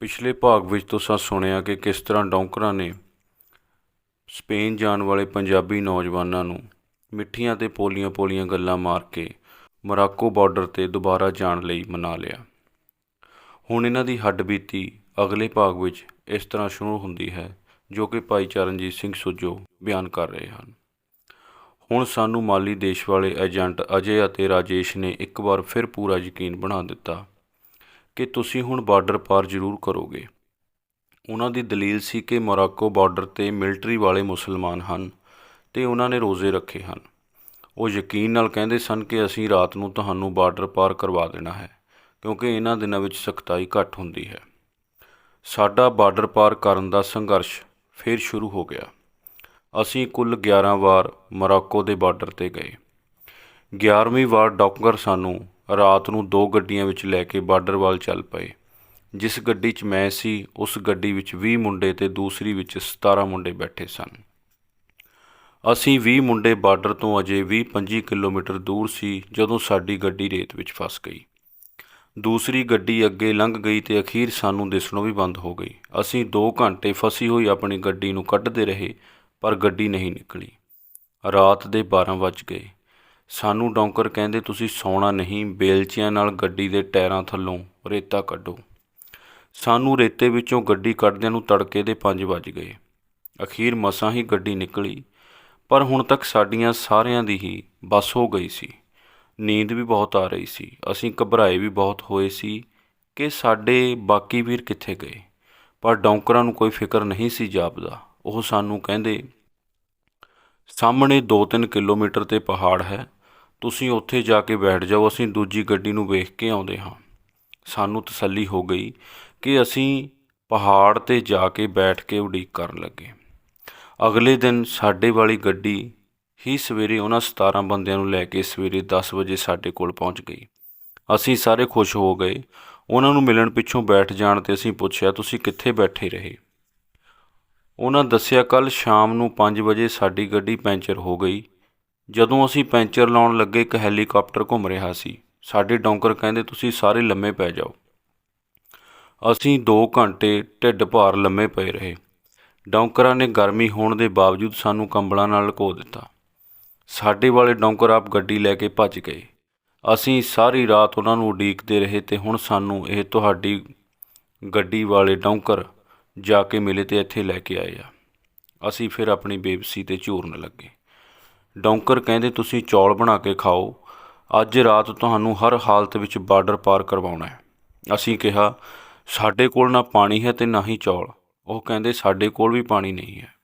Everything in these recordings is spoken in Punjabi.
ਪਿਛਲੇ ਭਾਗ ਵਿੱਚ ਤੁਸੀਂ ਸੁਣਿਆ ਕਿ ਕਿਸ ਤਰ੍ਹਾਂ ਡੌਂਕਰਾਂ ਨੇ ਸਪੇਨ ਜਾਣ ਵਾਲੇ ਪੰਜਾਬੀ ਨੌਜਵਾਨਾਂ ਨੂੰ ਮਿੱਠੀਆਂ ਤੇ ਪੋਲੀਆਂ-ਪੋਲੀਆਂ ਗੱਲਾਂ ਮਾਰ ਕੇ ਮਰਾਕੋ ਬਾਰਡਰ 'ਤੇ ਦੁਬਾਰਾ ਜਾਣ ਲਈ ਮਨਾ ਲਿਆ। ਹੁਣ ਇਹਨਾਂ ਦੀ ਹੱਡਬੀਤੀ ਅਗਲੇ ਭਾਗ ਵਿੱਚ ਇਸ ਤਰ੍ਹਾਂ ਸ਼ੁਰੂ ਹੁੰਦੀ ਹੈ, ਜੋ ਕਿ ਭਾਈ ਚਰਨਜੀਤ ਸਿੰਘ ਸੁੱਜੋ ਬਿਆਨ ਕਰ ਰਹੇ ਹਨ। ਹੁਣ ਸਾਨੂੰ ਮਾਲੀ ਦੇਸ਼ ਵਾਲੇ ਏਜੰਟ ਅਜੇ ਅਤੇ ਰਾਜੇਸ਼ ਨੇ ਇੱਕ ਵਾਰ ਫਿਰ ਪੂਰਾ ਯਕੀਨ ਬਣਾ ਦਿੱਤਾ। ਕਿ ਤੁਸੀਂ ਹੁਣ ਬਾਰਡਰ ਪਾਰ ਜ਼ਰੂਰ ਕਰੋਗੇ। ਉਹਨਾਂ ਦੀ ਦਲੀਲ ਸੀ ਕਿ ਮੋਰਾਕੋ ਬਾਰਡਰ ਤੇ ਮਿਲਟਰੀ ਵਾਲੇ ਮੁਸਲਮਾਨ ਹਨ ਤੇ ਉਹਨਾਂ ਨੇ ਰੋਜ਼ੇ ਰੱਖੇ ਹਨ। ਉਹ ਯਕੀਨ ਨਾਲ ਕਹਿੰਦੇ ਸਨ ਕਿ ਅਸੀਂ ਰਾਤ ਨੂੰ ਤੁਹਾਨੂੰ ਬਾਰਡਰ ਪਾਰ ਕਰਵਾ ਦੇਣਾ ਹੈ, ਕਿਉਂਕਿ ਇਹਨਾਂ ਦਿਨਾਂ ਵਿੱਚ ਸਖਤਾਈ ਘੱਟ ਹੁੰਦੀ ਹੈ। ਸਾਡਾ ਬਾਰਡਰ ਪਾਰ ਕਰਨ ਦਾ ਸੰਘਰਸ਼ ਫਿਰ ਸ਼ੁਰੂ ਹੋ ਗਿਆ। ਅਸੀਂ ਕੁੱਲ 11 ਵਾਰ ਮੋਰਾਕੋ ਦੇ ਬਾਰਡਰ ਤੇ ਗਏ। 11ਵੀਂ ਵਾਰ ਡੌਕਰ ਸਾਨੂੰ ਰਾਤ ਨੂੰ ਦੋ ਗੱਡੀਆਂ ਵਿੱਚ ਲੈ ਕੇ ਬਾਰਡਰ ਵੱਲ ਚੱਲ ਪਏ। ਜਿਸ ਗੱਡੀ 'ਚ ਮੈਂ ਸੀ, ਉਸ ਗੱਡੀ ਵਿੱਚ 20 ਮੁੰਡੇ ਤੇ ਦੂਸਰੀ ਵਿੱਚ 17 ਮੁੰਡੇ ਬੈਠੇ ਸਨ। ਅਸੀਂ 20 ਮੁੰਡੇ ਬਾਰਡਰ ਤੋਂ ਅਜੇ 20-25 ਕਿਲੋਮੀਟਰ ਦੂਰ ਸੀ, ਜਦੋਂ ਸਾਡੀ ਗੱਡੀ ਰੇਤ ਵਿੱਚ ਫਸ ਗਈ। ਦੂਸਰੀ ਗੱਡੀ ਅੱਗੇ ਲੰਘ ਗਈ ਤੇ ਅਖੀਰ ਸਾਨੂੰ ਦਿਸਣੋਂ ਵੀ ਬੰਦ ਹੋ ਗਈ। ਅਸੀਂ 2 ਘੰਟੇ ਫਸੀ ਹੋਈ ਆਪਣੀ ਗੱਡੀ ਨੂੰ ਕੱਢਦੇ ਰਹੇ, ਪਰ ਗੱਡੀ ਨਹੀਂ ਨਿਕਲੀ। ਰਾਤ ਦੇ 12 ਵੱਜ ਗਏ। ਸਾਨੂੰ ਡੌਂਕਰ ਕਹਿੰਦੇ ਤੁਸੀਂ ਸੌਣਾ ਨਹੀਂ, ਬੇਲਚਿਆਂ ਨਾਲ ਗੱਡੀ ਦੇ ਟਾਇਰਾਂ ਥੱਲੋਂ ਰੇਤਾ ਕੱਢੋ। ਸਾਨੂੰ ਰੇਤੇ ਵਿੱਚੋਂ ਗੱਡੀ ਕੱਢਦਿਆਂ ਨੂੰ ਤੜਕੇ ਦੇ 5 ਵੱਜ ਗਏ। ਅਖੀਰ ਮਸਾਂ ਹੀ ਗੱਡੀ ਨਿਕਲੀ, ਪਰ ਹੁਣ ਤੱਕ ਸਾਡੀਆਂ ਸਾਰਿਆਂ ਦੀ ਹੀ ਬੱਸ ਹੋ ਗਈ ਸੀ। ਨੀਂਦ ਵੀ ਬਹੁਤ ਆ ਰਹੀ ਸੀ। ਅਸੀਂ ਘਬਰਾਏ ਵੀ ਬਹੁਤ ਹੋਏ ਸੀ ਕਿ ਸਾਡੇ ਬਾਕੀ ਵੀਰ ਕਿੱਥੇ ਗਏ, ਪਰ ਡੌਂਕਰਾਂ ਨੂੰ ਕੋਈ ਫਿਕਰ ਨਹੀਂ ਸੀ ਜਾਪਦਾ। ਉਹ ਸਾਨੂੰ ਕਹਿੰਦੇ, ਸਾਹਮਣੇ 2-3 ਕਿਲੋਮੀਟਰ ਤੇ ਪਹਾੜ ਹੈ ਤੁਸੀਂ ਉੱਥੇ ਜਾ ਕੇ ਬੈਠ ਜਾਓ, ਅਸੀਂ ਦੂਜੀ ਗੱਡੀ ਨੂੰ ਵੇਖ ਕੇ ਆਉਂਦੇ ਹਾਂ। ਸਾਨੂੰ ਤਸੱਲੀ ਹੋ ਗਈ ਕਿ ਅਸੀਂ ਪਹਾੜ ਤੇ ਜਾ ਕੇ ਬੈਠ ਕੇ ਉਡੀਕ ਕਰਨ ਲੱਗੇ। ਅਗਲੇ ਦਿਨ ਸਾਡੇ ਵਾਲੀ ਗੱਡੀ ਹੀ ਸਵੇਰੇ ਉਹਨਾਂ 17 ਬੰਦਿਆਂ ਨੂੰ ਲੈ ਕੇ ਸਵੇਰੇ 10 ਵਜੇ ਸਾਡੇ ਕੋਲ ਪਹੁੰਚ ਗਈ। ਅਸੀਂ ਸਾਰੇ ਖੁਸ਼ ਹੋ ਗਏ। ਉਹਨਾਂ ਨੂੰ ਮਿਲਣ ਪਿੱਛੋਂ ਬੈਠ ਜਾਣ ਤੇ ਅਸੀਂ ਪੁੱਛਿਆ, ਤੁਸੀਂ ਕਿੱਥੇ ਬੈਠੇ ਰਹੇ? ਉਹਨਾਂ ਦੱਸਿਆ ਕੱਲ ਸ਼ਾਮ ਨੂੰ 5 ਵਜੇ ਸਾਡੀ ਗੱਡੀ ਪੈਂਚਰ ਹੋ ਗਈ। ਜਦੋਂ ਅਸੀਂ ਪੈਂਚਰ ਲਾਉਣ ਲੱਗੇ ਇੱਕ ਹੈਲੀਕਾਪਟਰ ਘੁੰਮ ਰਿਹਾ ਸੀ, ਸਾਡੇ ਡੌਂਕਰ ਕਹਿੰਦੇ, ਤੁਸੀਂ ਸਾਰੇ ਲੰਮੇ ਪੈ ਜਾਓ। ਅਸੀਂ 2 ਘੰਟੇ ਢਿੱਡ ਭਾਰ ਲੰਮੇ ਪਏ ਰਹੇ। ਡੌਂਕਰਾਂ ਨੇ ਗਰਮੀ ਹੋਣ ਦੇ ਬਾਵਜੂਦ ਸਾਨੂੰ ਕੰਬਲਾਂ ਨਾਲ ਲੁਕੋ ਦਿੱਤਾ। ਸਾਡੇ ਵਾਲੇ ਡੌਂਕਰ ਆਪ ਗੱਡੀ ਲੈ ਕੇ ਭੱਜ ਗਏ। ਅਸੀਂ ਸਾਰੀ ਰਾਤ ਉਹਨਾਂ ਨੂੰ ਉਡੀਕਦੇ ਰਹੇ ਤੇ ਹੁਣ ਸਾਨੂੰ ਇਹ ਤੁਹਾਡੀ ਗੱਡੀ ਵਾਲੇ ਡੌਂਕਰ ਜਾ ਕੇ ਮਿਲੇ ਤੇ ਇੱਥੇ ਲੈ ਕੇ ਆਏ ਆ। ਅਸੀਂ ਫਿਰ ਆਪਣੀ ਬੇਬਸੀ ਤੇ ਝੂਰਨ ਲੱਗੇ। ਡੌਂਕਰ ਕਹਿੰਦੇ ਤੁਸੀਂ ਚੌਲ ਬਣਾ ਕੇ ਖਾਓ। ਅੱਜ ਰਾਤ ਤੁਹਾਨੂੰ ਹਰ ਹਾਲਤ ਵਿੱਚ ਬਾਰਡਰ ਪਾਰ ਕਰਵਾਉਣਾ ਹੈ। ਅਸੀਂ ਕਿਹਾ, ਸਾਡੇ ਕੋਲ ਨਾ ਪਾਣੀ ਹੈ ਤੇ ਨਾ ਹੀ ਚੌਲ। ਉਹ ਕਹਿੰਦੇ, ਸਾਡੇ ਕੋਲ ਵੀ ਪਾਣੀ ਨਹੀਂ ਹੈ।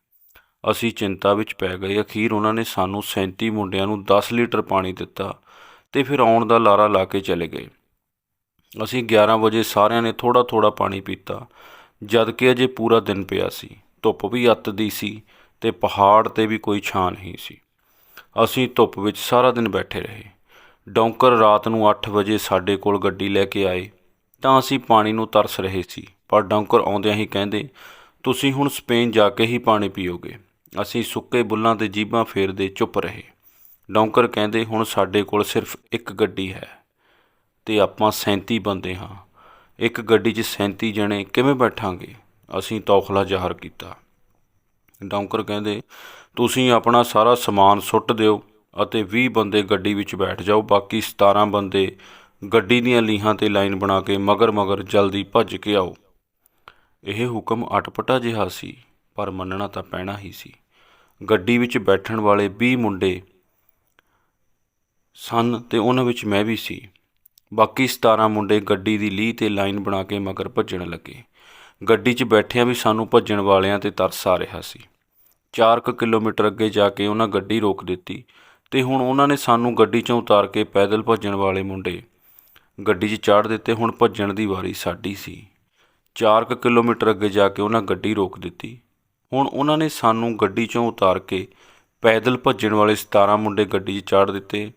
ਅਸੀਂ ਚਿੰਤਾ ਵਿੱਚ ਪੈ ਗਏ। ਅਖੀਰ ਉਹਨਾਂ ਨੇ ਸਾਨੂੰ 37 ਮੁੰਡਿਆਂ ਨੂੰ 10 ਲੀਟਰ ਪਾਣੀ ਦਿੱਤਾ ਤੇ ਫਿਰ ਆਉਣ ਦਾ ਲਾਰਾ ਲਾ ਕੇ ਚਲੇ ਗਏ। ਅਸੀਂ 11 ਵਜੇ ਸਾਰਿਆਂ ਨੇ ਥੋੜਾ ਥੋੜਾ ਪਾਣੀ ਪੀਤਾ, ਜਦ ਕਿ ਅਜੇ ਪੂਰਾ ਦਿਨ ਪਿਆ ਸੀ। ਧੁੱਪ ਵੀ ਅੱਤ ਦੀ ਸੀ ਤੇ ਪਹਾੜ ਤੇ ਵੀ ਕੋਈ ਛਾਂ ਨਹੀਂ ਸੀ। ਅਸੀਂ ਧੁੱਪ ਵਿੱਚ ਸਾਰਾ ਦਿਨ ਬੈਠੇ ਰਹੇ। ਡੌਂਕਰ ਰਾਤ ਨੂੰ 8 ਵਜੇ ਸਾਡੇ ਕੋਲ ਗੱਡੀ ਲੈ ਕੇ ਆਏ, ਤਾਂ ਅਸੀਂ ਪਾਣੀ ਨੂੰ ਤਰਸ ਰਹੇ ਸੀ। ਪਰ ਡੌਂਕਰ ਆਉਂਦਿਆਂ ਹੀ ਕਹਿੰਦੇ, ਤੁਸੀਂ ਹੁਣ ਸਪੇਨ ਜਾ ਕੇ ਹੀ ਪਾਣੀ ਪੀਓਗੇ। ਅਸੀਂ ਸੁੱਕੇ ਬੁੱਲਾਂ ਤੇ ਜੀਭਾਂ ਫੇਰਦੇ ਚੁੱਪ ਰਹੇ। ਡੌਂਕਰ ਕਹਿੰਦੇ, ਹੁਣ ਸਾਡੇ ਕੋਲ ਸਿਰਫ ਇੱਕ ਗੱਡੀ ਹੈ ਤੇ ਆਪਾਂ 37 ਬੰਦੇ ਹਾਂ। ਇੱਕ ਗੱਡੀ 'ਚ 37 ਜਣੇ ਕਿਵੇਂ ਬੈਠਾਂਗੇ? ਅਸੀਂ ਤੌਖਲਾ ਜ਼ਾਹਰ ਕੀਤਾ। ਡੌਂਕਰ ਕਹਿੰਦੇ ਤੁਸੀਂ ਆਪਣਾ ਸਾਰਾ ਸਮਾਨ ਸੁੱਟ ਦਿਓ ਅਤੇ 20 ਬੰਦੇ ਗੱਡੀ ਵਿੱਚ ਬੈਠ ਜਾਓ, ਬਾਕੀ 17 ਬੰਦੇ ਗੱਡੀ ਦੀਆਂ ਲੀਹਾਂ ਤੇ ਲਾਈਨ ਬਣਾ ਕੇ ਮਗਰ ਮਗਰ ਜਲਦੀ ਭੱਜ ਕੇ ਆਓ। ਇਹ ਹੁਕਮ ਅਟਪਟਾ ਜਿਹਾ ਸੀ, ਪਰ ਮੰਨਣਾ ਤਾਂ ਪੈਣਾ ਹੀ ਸੀ। ਗੱਡੀ ਵਿੱਚ ਬੈਠਣ ਵਾਲੇ 20 ਮੁੰਡੇ ਸਨ ਤੇ ਉਹਨਾਂ ਵਿੱਚ ਮੈਂ ਵੀ ਸੀ। ਬਾਕੀ 17 ਮੁੰਡੇ ਗੱਡੀ ਦੀ ਲੀਹ ਤੇ ਲਾਈਨ ਬਣਾ ਕੇ ਮਗਰ ਭੱਜਣ ਲੱਗੇ। ਗੱਡੀ 'ਚ ਬੈਠਿਆਂ ਵੀ ਸਾਨੂੰ ਭੱਜਣ ਵਾਲਿਆਂ ਤੇ ਤਰਸ ਆ ਰਿਹਾ ਸੀ। 4 ਕੁ ਕਿਲੋਮੀਟਰ ਅੱਗੇ ਜਾ ਕੇ ਉਹਨਾਂ ਗੱਡੀ ਰੋਕ ਦਿੱਤੀ ਤੇ ਹੁਣ ਉਹਨਾਂ ਨੇ ਸਾਨੂੰ ਗੱਡੀ 'ਚੋਂ ਉਤਾਰ ਕੇ ਪੈਦਲ ਭੱਜਣ ਵਾਲੇ ਮੁੰਡੇ ਗੱਡੀ 'ਚ ਚਾੜ ਦਿੱਤੇ, ਹੁਣ ਭੱਜਣ ਦੀ ਵਾਰੀ ਸਾਡੀ ਸੀ। 4 ਕੁ ਕਿਲੋਮੀਟਰ ਅੱਗੇ ਜਾ ਕੇ ਉਹਨਾਂ ਗੱਡੀ ਰੋਕ ਦਿੱਤੀ। ਹੁਣ ਉਹਨਾਂ ਨੇ ਸਾਨੂੰ ਗੱਡੀ 'ਚੋਂ ਉਤਾਰ ਕੇ ਪੈਦਲ ਭੱਜਣ ਵਾਲੇ 17 ਮੁੰਡੇ ਗੱਡੀ 'ਚ ਚਾੜ ਦਿੱਤੇ,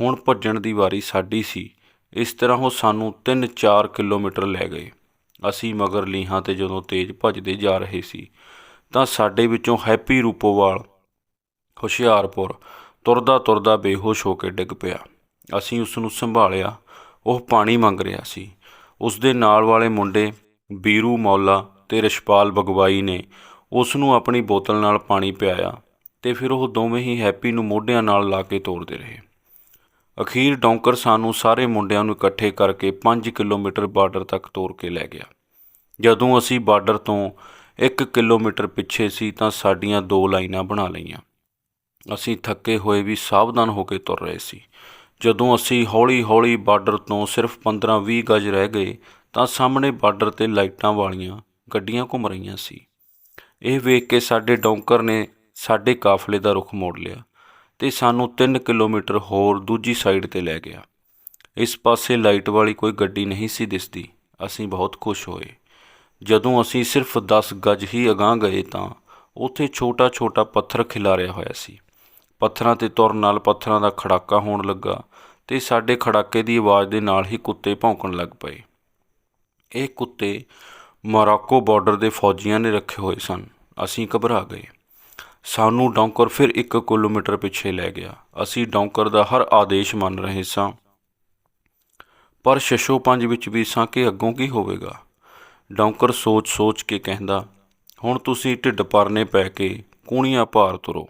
ਹੁਣ ਭੱਜਣ ਦੀ ਵਾਰੀ ਸਾਡੀ ਸੀ। ਇਸ ਤਰ੍ਹਾਂ ਉਹ ਸਾਨੂੰ 3-4 ਕਿਲੋਮੀਟਰ ਲੈ ਗਏ। ਅਸੀਂ ਮਗਰ ਲੀਹਾਂ ਤੇ ਜਦੋਂ ਤੇਜ਼ ਭੱਜਦੇ ਜਾ ਰਹੇ ਸੀ ਤਾਂ ਸਾਡੇ ਵਿੱਚੋਂ ਹੈਪੀ ਰੂਪੋਵਾਲ, ਹੁਸ਼ਿਆਰਪੁਰ, ਤੁਰਦਾ ਤੁਰਦਾ ਬੇਹੋਸ਼ ਹੋ ਕੇ ਡਿੱਗ ਪਿਆ। ਅਸੀਂ ਉਸ ਨੂੰ ਸੰਭਾਲਿਆ, ਉਹ ਪਾਣੀ ਮੰਗ ਰਿਹਾ ਸੀ। ਉਸ ਦੇ ਨਾਲ ਵਾਲੇ ਮੁੰਡੇ, ਬੀਰੂ ਮੌਲਾ ਤੇ ਰਿਸ਼ਪਾਲ ਬਗਵਾਈ ਨੇ ਉਸ ਨੂੰ ਆਪਣੀ ਬੋਤਲ ਨਾਲ ਪਾਣੀ ਪਿਆਇਆ ਤੇ ਫਿਰ ਉਹ ਦੋਵੇਂ ਹੀ ਹੈਪੀ ਨੂੰ ਮੋਢਿਆਂ ਨਾਲ ਲਾ ਕੇ ਤੋਰਦੇ ਰਹੇ। ਅਖੀਰ ਡੌਂਕਰ ਸਾਨੂੰ ਸਾਰੇ ਮੁੰਡਿਆਂ ਨੂੰ ਇਕੱਠੇ ਕਰਕੇ 5 ਕਿਲੋਮੀਟਰ ਬਾਰਡਰ ਤੱਕ ਤੋਰ ਕੇ ਲੈ ਗਿਆ। ਜਦੋਂ ਅਸੀਂ ਬਾਰਡਰ ਤੋਂ 1 ਕਿਲੋਮੀਟਰ ਪਿੱਛੇ ਸੀ ਤਾਂ ਸਾਡੀਆਂ ਦੋ ਲਾਈਨਾਂ ਬਣਾ ਲਈਆਂ। ਅਸੀਂ ਥੱਕੇ ਹੋਏ ਵੀ ਸਾਵਧਾਨ ਹੋ ਕੇ ਤੁਰ ਰਹੇ ਸੀ। ਜਦੋਂ ਅਸੀਂ ਹੌਲੀ-ਹੌਲੀ ਬਾਰਡਰ ਤੋਂ ਸਿਰਫ 15-20 ਗਜ ਰਹਿ ਗਏ ਤਾਂ ਸਾਹਮਣੇ ਬਾਰਡਰ ਤੇ ਲਾਈਟਾਂ ਵਾਲੀਆਂ ਗੱਡੀਆਂ ਘੁੰਮ ਰਹੀਆਂ ਸੀ। ਇਹ ਵੇਖ ਕੇ ਸਾਡੇ ਡੌਂਕਰ ਨੇ ਸਾਡੇ ਕਾਫਲੇ ਦਾ ਰੁਖ ਮੋੜ ਲਿਆ ਤੇ ਸਾਨੂੰ 3 ਕਿਲੋਮੀਟਰ ਹੋਰ ਦੂਜੀ ਸਾਈਡ ਤੇ ਲੈ ਗਿਆ। ਇਸ ਪਾਸੇ ਲਾਈਟ ਵਾਲੀ ਕੋਈ ਗੱਡੀ ਨਹੀਂ ਸੀ ਦਿਸਦੀ। ਅਸੀਂ ਬਹੁਤ ਖੁਸ਼ ਹੋਏ। ਜਦੋਂ ਅਸੀਂ ਸਿਰਫ 10 ਗਜ ਹੀ ਅਗਾਂਹ ਗਏ ਤਾਂ ਉੱਥੇ ਛੋਟਾ-ਛੋਟਾ ਪੱਥਰ ਖਿਲਾਰਿਆ ਹੋਇਆ ਸੀ। ਪੱਥਰਾਂ ਤੇ ਤੁਰਨ ਨਾਲ ਪੱਥਰਾਂ ਦਾ ਖੜਾਕਾ ਹੋਣ ਲੱਗਾ ਤੇ ਸਾਡੇ ਖੜਾਕੇ ਦੀ ਆਵਾਜ਼ ਦੇ ਨਾਲ ਹੀ ਕੁੱਤੇ ਭੌਂਕਣ ਲੱਗ ਪਏ। ਇਹ ਕੁੱਤੇ ਮੋਰਾਕੋ ਬਾਰਡਰ ਦੇ ਫੌਜੀਆਂ ਨੇ ਰੱਖੇ ਹੋਏ ਸਨ। ਅਸੀਂ ਘਬਰਾ ਗਏ। ਸਾਨੂੰ ਡੌਂਕਰ ਫਿਰ 1 ਕਿਲੋਮੀਟਰ ਪਿੱਛੇ ਲੈ ਗਿਆ। ਅਸੀਂ ਡੌਂਕਰ ਦਾ ਹਰ ਆਦੇਸ਼ ਮੰਨ ਰਹੇ ਸਾਂ। ਪਰ ਸ਼ਸ਼ੋ ਪੰਜ ਵਿੱਚ ਵੀ ਸਾਂ ਕਿ ਅੱਗੋਂ ਕੀ ਹੋਵੇਗਾ? ਡੌਂਕਰ ਸੋਚ-ਸੋਚ ਕੇ ਕਹਿੰਦਾ, ਹੁਣ ਤੁਸੀਂ ਢਿੱਡ ਪਰਨੇ ਪੈ ਕੇ ਕੂਣੀਆਂ ਭਾਰ ਤੁਰੋ।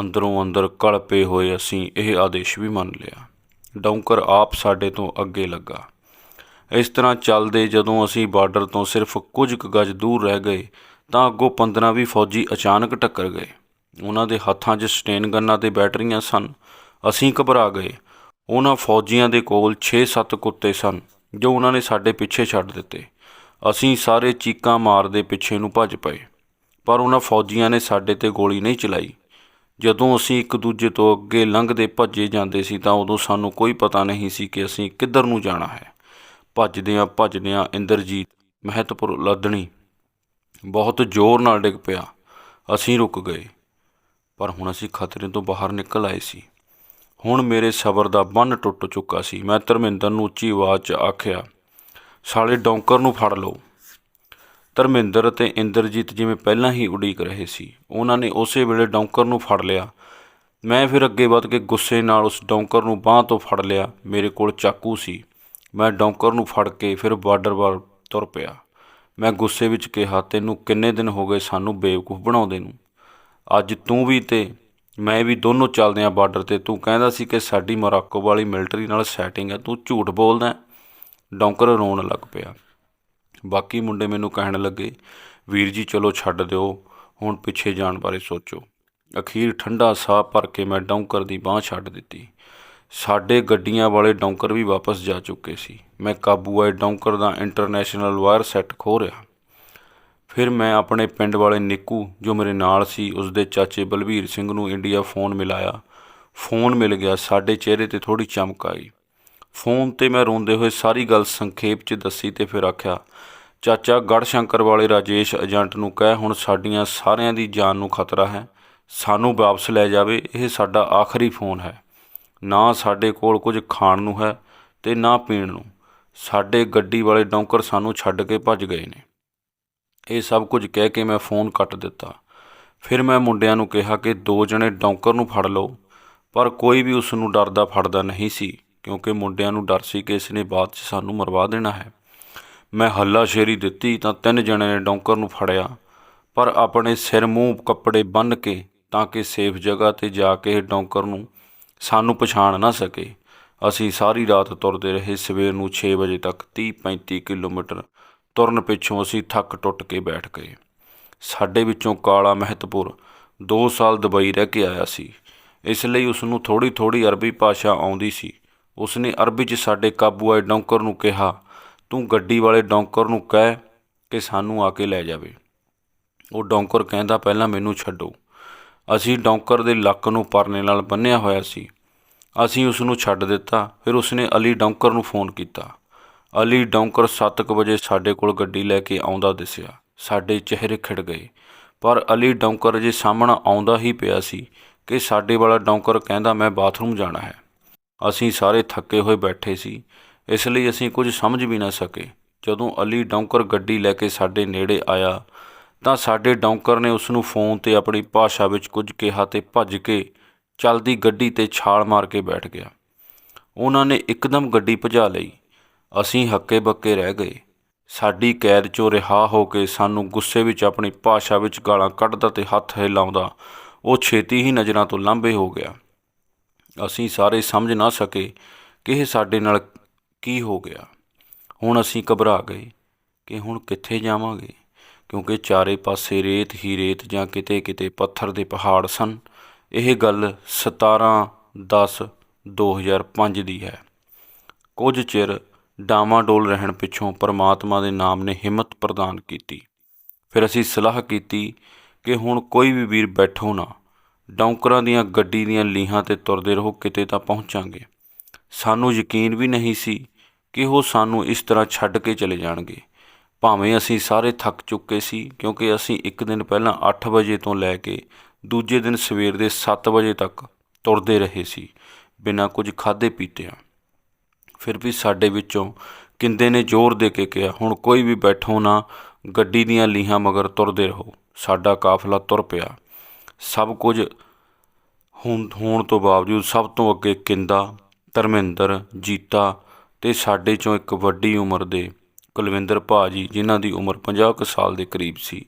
ਅੰਦਰੋਂ ਅੰਦਰ ਕਲਪੇ ਹੋਏ ਅਸੀਂ ਇਹ ਆਦੇਸ਼ ਵੀ ਮੰਨ ਲਿਆ। ਡੌਂਕਰ ਆਪ ਸਾਡੇ ਤੋਂ ਅੱਗੇ ਲੱਗਾ। ਇਸ ਤਰ੍ਹਾਂ ਚੱਲਦੇ ਜਦੋਂ ਅਸੀਂ ਬਾਰਡਰ ਤੋਂ ਸਿਰਫ ਕੁਝ ਕੁ ਗਜ ਦੂਰ ਰਹਿ ਗਏ, ਤਾਂ ਅੱਗੋਂ 15-20 ਫੌਜੀ ਅਚਾਨਕ ਟੱਕਰ ਗਏ। ਉਹਨਾਂ ਦੇ ਹੱਥਾਂ 'ਚ ਸਟੇਨ ਗੰਨਾਂ ਤੇ ਬੈਟਰੀਆਂ ਸਨ। ਅਸੀਂ ਘਬਰਾ ਗਏ। ਉਹਨਾਂ ਫੌਜੀਆਂ ਦੇ ਕੋਲ 6-7 ਕੁੱਤੇ ਸਨ ਜੋ ਉਹਨਾਂ ਨੇ ਸਾਡੇ ਪਿੱਛੇ ਛੱਡ ਦਿੱਤੇ। ਅਸੀਂ ਸਾਰੇ ਚੀਕਾਂ ਮਾਰਦੇ ਪਿੱਛੇ ਨੂੰ ਭੱਜ ਪਏ, ਪਰ ਉਹਨਾਂ ਫੌਜੀਆਂ ਨੇ ਸਾਡੇ ਤੇ ਗੋਲੀ ਨਹੀਂ ਚਲਾਈ। ਜਦੋਂ ਅਸੀਂ ਇੱਕ ਦੂਜੇ ਤੋਂ ਅੱਗੇ ਲੰਘਦੇ ਭੱਜੇ ਜਾਂਦੇ ਸੀ ਤਾਂ ਉਦੋਂ ਸਾਨੂੰ ਕੋਈ ਪਤਾ ਨਹੀਂ ਸੀ ਕਿ ਅਸੀਂ ਕਿੱਧਰ ਨੂੰ ਜਾਣਾ ਹੈ। ਭੱਜਦਿਆਂ ਭੱਜਦਿਆਂ ਇੰਦਰਜੀਤ ਮਹਿਤਪੁਰ ਲੱਦਣੀ ਬਹੁਤ ਜ਼ੋਰ ਨਾਲ ਡਿੱਗ ਪਿਆ। ਅਸੀਂ ਰੁਕ ਗਏ, ਪਰ ਹੁਣ ਅਸੀਂ ਖਤਰੇ ਤੋਂ ਬਾਹਰ ਨਿਕਲ ਆਏ ਸੀ। ਹੁਣ ਮੇਰੇ ਸਬਰ ਦਾ ਬੰਨ ਟੁੱਟ ਚੁੱਕਾ ਸੀ। ਮੈਂ ਧਰਮਿੰਦਰ ਨੂੰ ਉੱਚੀ ਆਵਾਜ਼ 'ਚ ਆਖਿਆ ਸਾਲੇ ਡੌਂਕਰ ਨੂੰ ਫੜ ਲਓ। ਧਰਮਿੰਦਰ ਅਤੇ ਇੰਦਰਜੀਤ ਜਿਵੇਂ ਪਹਿਲਾਂ ਹੀ ਉਡੀਕ ਰਹੇ ਸੀ, ਉਹਨਾਂ ਨੇ ਉਸੇ ਵੇਲੇ ਡੌਂਕਰ ਨੂੰ ਫੜ ਲਿਆ। ਮੈਂ ਫਿਰ ਅੱਗੇ ਵੱਧ ਕੇ ਗੁੱਸੇ ਨਾਲ ਉਸ ਡੌਂਕਰ ਨੂੰ ਬਾਹ ਤੋਂ ਫੜ ਲਿਆ। ਮੇਰੇ ਕੋਲ ਚਾਕੂ ਸੀ। ਮੈਂ ਡੌਂਕਰ ਨੂੰ ਫੜ ਕੇ ਫਿਰ ਬਾਰਡਰ ਵੱਲ ਤੁਰ ਪਿਆ। ਮੈਂ ਗੁੱਸੇ ਵਿੱਚ ਕਿਹਾ, ਤੈਨੂੰ ਕਿੰਨੇ ਦਿਨ ਹੋ ਗਏ ਸਾਨੂੰ ਬੇਵਕੂਫ ਬਣਾਉਂਦੇ ਨੂੰ? ਅੱਜ ਤੂੰ ਵੀ ਤੇ ਮੈਂ ਵੀ ਦੋਨੋਂ ਚੱਲਦੇ ਆਂ ਬਾਰਡਰ ਤੇ। ਤੂੰ ਕਹਿੰਦਾ ਸੀ ਕਿ ਸਾਡੀ ਮੋਰਾਕੋ ਵਾਲੀ ਮਿਲਟਰੀ ਨਾਲ ਸੈਟਿੰਗ ਹੈ। ਤੂੰ ਝੂਠ ਬੋਲਦਾ ਡੌਂਕਰ ਰੋਣ ਲੱਗ ਪਿਆ। ਬਾਕੀ ਮੁੰਡੇ ਮੈਨੂੰ ਕਹਿਣ ਲੱਗੇ, ਵੀਰ ਜੀ, ਚਲੋ ਛੱਡ ਦਿਓ, ਹੁਣ ਪਿੱਛੇ ਜਾਣ ਬਾਰੇ ਸੋਚੋ। ਅਖੀਰ ਠੰਡਾ ਸਾਹ ਭਰ ਕੇ ਮੈਂ ਡੌਂਕਰ ਦੀ ਬਾਹ ਛੱਡ ਦਿੱਤੀ। ਸਾਡੇ ਗੱਡੀਆਂ ਵਾਲੇ ਡੌਂਕਰ ਵੀ ਵਾਪਸ ਜਾ ਚੁੱਕੇ ਸੀ। ਮੈਂ ਕਾਬੂ ਆਏ ਡੌਂਕਰ ਦਾ ਇੰਟਰਨੈਸ਼ਨਲ ਵਾਇਰ ਸੈੱਟ ਖੋ ਰਿਹਾ। ਫਿਰ ਮੈਂ ਆਪਣੇ ਪਿੰਡ ਵਾਲੇ ਨਿੱਕੂ, ਜੋ ਮੇਰੇ ਨਾਲ ਸੀ ਉਸ ਦੇ ਚਾਚੇ ਬਲਬੀਰ ਸਿੰਘ ਨੂੰ ਇੰਡੀਆ ਫੋਨ ਮਿਲਾਇਆ। ਫੋਨ ਮਿਲ ਗਿਆ, ਸਾਡੇ ਚਿਹਰੇ ਤੇ ਥੋੜੀ ਚਮਕ ਆਈ। ਫੋਨ ਤੇ ਮੈਂ ਰੋਂਦੇ ਹੋਏ ਸਾਰੀ ਗੱਲ ਸੰਖੇਪ 'ਚ ਦੱਸੀ ਤੇ ਫਿਰ ਆਖਿਆ, ਚਾਚਾ, ਗੜਸ਼ੰਕਰ ਵਾਲੇ ਰਾਜੇਸ਼ ਏਜੰਟ ਨੂੰ ਕਹਿ, ਹੁਣ ਸਾਡੀਆਂ ਸਾਰਿਆਂ ਦੀ ਜਾਨ ਨੂੰ ਖਤਰਾ ਹੈ। ਸਾਨੂੰ ਵਾਪਸ ਲੈ ਜਾਵੇ, ਇਹ ਸਾਡਾ ਆਖਰੀ ਫੋਨ ਹੈ। ਨਾ ਸਾਡੇ ਕੋਲ ਕੁਝ ਖਾਣ ਨੂੰ ਹੈ ਤੇ ਨਾ ਪੀਣ ਨੂੰ। ਸਾਡੇ ਗੱਡੀ ਵਾਲੇ ਡੌਂਕਰ ਸਾਨੂੰ ਛੱਡ ਕੇ ਭੱਜ ਗਏ ਨੇ। ਇਹ ਸਭ ਕੁਝ ਕਹਿ ਕੇ ਮੈਂ ਫੋਨ ਕੱਟ ਦਿੱਤਾ। ਫਿਰ ਮੈਂ ਮੁੰਡਿਆਂ ਨੂੰ ਕਿਹਾ ਕਿ ਦੋ ਜਣੇ ਡੌਂਕਰ ਨੂੰ ਫੜ ਲਓ, ਪਰ ਕੋਈ ਵੀ ਉਸ ਨੂੰ ਡਰਦਾ ਫੜਦਾ ਨਹੀਂ ਸੀ। ਕਿਉਂਕਿ ਮੁੰਡਿਆਂ ਨੂੰ ਡਰ ਸੀ ਕਿ ਇਸ ਨੇ ਬਾਅਦ 'ਚ ਸਾਨੂੰ ਮਰਵਾ ਦੇਣਾ ਹੈ। ਮੈਂ ਹੱਲਾਸ਼ੇਰੀ ਦਿੱਤੀ ਤਾਂ ਤਿੰਨ ਜਣਿਆਂ ਨੇ ਡੌਂਕਰ ਨੂੰ ਫੜਿਆ, ਪਰ ਆਪਣੇ ਸਿਰ ਮੂੰਹ ਕੱਪੜੇ ਬੰਨ੍ਹ ਕੇ ਤਾਂ ਕਿ ਸੇਫ ਜਗ੍ਹਾ ਤੇ ਜਾ ਕੇ ਇਹ ਡੌਂਕਰ ਨੂੰ ਸਾਨੂੰ ਪਛਾਣ ਨਾ ਸਕੇ। ਅਸੀਂ ਸਾਰੀ ਰਾਤ ਤੁਰਦੇ ਰਹੇ, ਸਵੇਰ ਨੂੰ 6 ਵਜੇ ਤੱਕ 30 35 ਕਿਲੋਮੀਟਰ ਤੁਰਨ ਪਿੱਛੋਂ ਅਸੀਂ ਥੱਕ ਟੁੱਟ ਕੇ ਬੈਠ ਗਏ। ਸਾਡੇ ਵਿੱਚੋਂ ਕਾਲਾ ਮਹਿਤਪੁਰ 2 ਸਾਲ ਦੁਬਈ ਰਹਿ ਕੇ ਆਇਆ ਸੀ। ਇਸ ਲਈ ਉਸ ਨੂੰ ਥੋੜੀ ਥੋੜੀ ਅਰਬੀ ਭਾਸ਼ਾ ਆਉਂਦੀ ਸੀ। ਉਸਨੇ ਅਰਬੀ 'ਚ ਸਾਡੇ ਕਾਬੂ ਆਏ ਡੌਂਕਰ ਨੂੰ ਕਿਹਾ, ਤੂੰ ਗੱਡੀ ਵਾਲੇ ਡੌਂਕਰ ਨੂੰ ਕਹਿ ਕਿ ਸਾਨੂੰ ਆ ਕੇ ਲੈ ਜਾਵੇ। ਉਹ ਡੌਂਕਰ ਕਹਿੰਦਾ, ਪਹਿਲਾਂ ਮੈਨੂੰ ਛੱਡੋ। ਅਸੀਂ ਡੌਂਕਰ ਦੇ ਲੱਕ ਨੂੰ ਪਰਨੇ ਨਾਲ ਬੰਨਿਆ ਹੋਇਆ ਸੀ। ਅਸੀਂ ਉਸ ਨੂੰ ਛੱਡ ਦਿੱਤਾ। ਫਿਰ ਉਸਨੇ ਅਲੀ ਡੌਂਕਰ ਨੂੰ ਫੋਨ ਕੀਤਾ। ਅਲੀ ਡੌਂਕਰ 7:00 ਵਜੇ ਸਾਡੇ ਕੋਲ ਗੱਡੀ ਲੈ ਕੇ ਆਉਂਦਾ ਦਿਸਿਆ। ਸਾਡੇ ਚਿਹਰੇ ਖਿੜ ਗਏ। ਪਰ ਅਲੀ ਡੌਂਕਰ ਜੇ ਸਾਹਮਣਾ ਆਉਂਦਾ ਹੀ ਪਿਆ ਸੀ ਕਿ ਸਾਡੇ ਵਾਲਾ ਡੌਂਕਰ ਕਹਿੰਦਾ, ਮੈਂ ਬਾਥਰੂਮ ਜਾਣਾ ਹੈ। ਅਸੀਂ ਸਾਰੇ ਥੱਕੇ ਹੋਏ ਬੈਠੇ ਸੀ, ਇਸ ਲਈ ਅਸੀਂ ਕੁਝ ਸਮਝ ਵੀ ਨਾ ਸਕੇ। ਜਦੋਂ ਅਲੀ ਡੌਂਕਰ ਗੱਡੀ ਲੈ ਕੇ ਸਾਡੇ ਨੇੜੇ ਆਇਆ, ਤਾਂ ਸਾਡੇ ਡੌਂਕਰ ਨੇ ਉਸ ਨੂੰ ਫੋਨ ਤੇ ਆਪਣੀ ਭਾਸ਼ਾ ਵਿੱਚ ਕੁਝ ਕਿਹਾ ਤੇ ਭੱਜ ਕੇ ਚੱਲਦੀ ਗੱਡੀ ਤੇ ਛਾਲ ਮਾਰ ਕੇ ਬੈਠ ਗਿਆ। ਉਹਨਾਂ ਨੇ ਇੱਕਦਮ ਗੱਡੀ ਭਜਾ ਲਈ। ਅਸੀਂ ਹੱਕੇ ਬੱਕੇ ਰਹਿ ਗਏ। ਸਾਡੀ ਕੈਦ ਚੋਂ ਰਿਹਾ ਹੋ ਕੇ ਸਾਨੂੰ ਗੁੱਸੇ ਵਿੱਚ ਆਪਣੀ ਭਾਸ਼ਾ ਵਿੱਚ ਗਾਲਾਂ ਕੱਢਦਾ ਤੇ ਹੱਥ ਹਿਲਾਉਂਦਾ, ਉਹ ਛੇਤੀ ਹੀ ਨਜ਼ਰਾਂ ਤੋਂ ਲਾਂਭੇ ਹੋ ਗਿਆ। ਅਸੀਂ ਸਾਰੇ ਸਮਝ ਨਾ ਸਕੇ ਕਿ ਇਹ ਸਾਡੇ ਨਾਲ ਕੀ ਹੋ ਗਿਆ। ਹੁਣ ਅਸੀਂ ਘਬਰਾ ਗਏ ਕਿ ਹੁਣ ਕਿੱਥੇ ਜਾਵਾਂਗੇ, ਕਿਉਂਕਿ ਚਾਰੇ ਪਾਸੇ ਰੇਤ ਹੀ ਰੇਤ ਜਾਂ ਕਿਤੇ ਕਿਤੇ ਪੱਥਰ ਦੇ ਪਹਾੜ ਸਨ। ਇਹ ਗੱਲ 17 10 2005 ਦੀ ਹੈ। ਕੁਝ ਚਿਰ ਡਾਮਾਡੋਲ ਰਹਿਣ ਪਿੱਛੋਂ ਪਰਮਾਤਮਾ ਦੇ ਨਾਮ ਨੇ ਹਿੰਮਤ ਪ੍ਰਦਾਨ ਕੀਤੀ। ਫਿਰ ਅਸੀਂ ਸਲਾਹ ਕੀਤੀ ਕਿ ਹੁਣ ਕੋਈ ਵੀ ਵੀਰ ਬੈਠੋ ਨਾ। ਡੌਂਕਰਾਂ ਦੀਆਂ ਗੱਡੀ ਦੀਆਂ ਲੀਹਾਂ ਤੇ ਤੁਰਦੇ ਰਹੋ, ਕਿਤੇ ਤਾਂ ਪਹੁੰਚਾਂਗੇ। ਸਾਨੂੰ ਯਕੀਨ ਵੀ ਨਹੀਂ ਸੀ ਕਿ ਉਹ ਸਾਨੂੰ ਇਸ ਤਰ੍ਹਾਂ ਛੱਡ ਕੇ ਚਲੇ ਜਾਣਗੇ। ਭਾਵੇਂ ਅਸੀਂ ਸਾਰੇ ਥੱਕ ਚੁੱਕੇ ਸੀ, ਕਿਉਂਕਿ ਅਸੀਂ ਇੱਕ ਦਿਨ ਪਹਿਲਾਂ 8 ਵਜੇ ਤੋਂ ਲੈ ਕੇ ਦੂਜੇ ਦਿਨ ਸਵੇਰ ਦੇ 7 ਵਜੇ ਤੱਕ ਤੁਰਦੇ ਰਹੇ ਸੀ, ਬਿਨਾਂ ਕੁਝ ਖਾਦੇ ਪੀਤਿਆਂ। ਫਿਰ ਵੀ ਸਾਡੇ ਵਿੱਚੋਂ ਕਿੰਦੇ ਨੇ ਜ਼ੋਰ ਦੇ ਕੇ ਕਿਹਾ, ਹੁਣ ਕੋਈ ਵੀ ਬੈਠੋ ਨਾ, ਗੱਡੀ ਦੀਆਂ ਲੀਹਾਂ ਮਗਰ ਤੁਰਦੇ ਰਹੋ, ਸਾਡਾ ਕਾਫਲਾ ਤੁਰ ਪਿਆ। ਸਭ ਕੁਝ ਹੋਣ ਹੋਣ ਤੋਂ ਬਾਵਜੂਦ ਸਭ ਤੋਂ ਅੱਗੇ ਕਿੰਦਾ, ਧਰਮਿੰਦਰ, ਜੀਤਾ ਤੇ ਸਾਡੇ ਚੋਂ ਇੱਕ ਵੱਡੀ ਉਮਰ ਦੇ ਕੁਲਵਿੰਦਰ ਭਾਜੀ, ਜਿਨ੍ਹਾਂ ਦੀ ਉਮਰ 50 ਕੁ ਸਾਲ ਦੇ ਕਰੀਬ ਸੀ।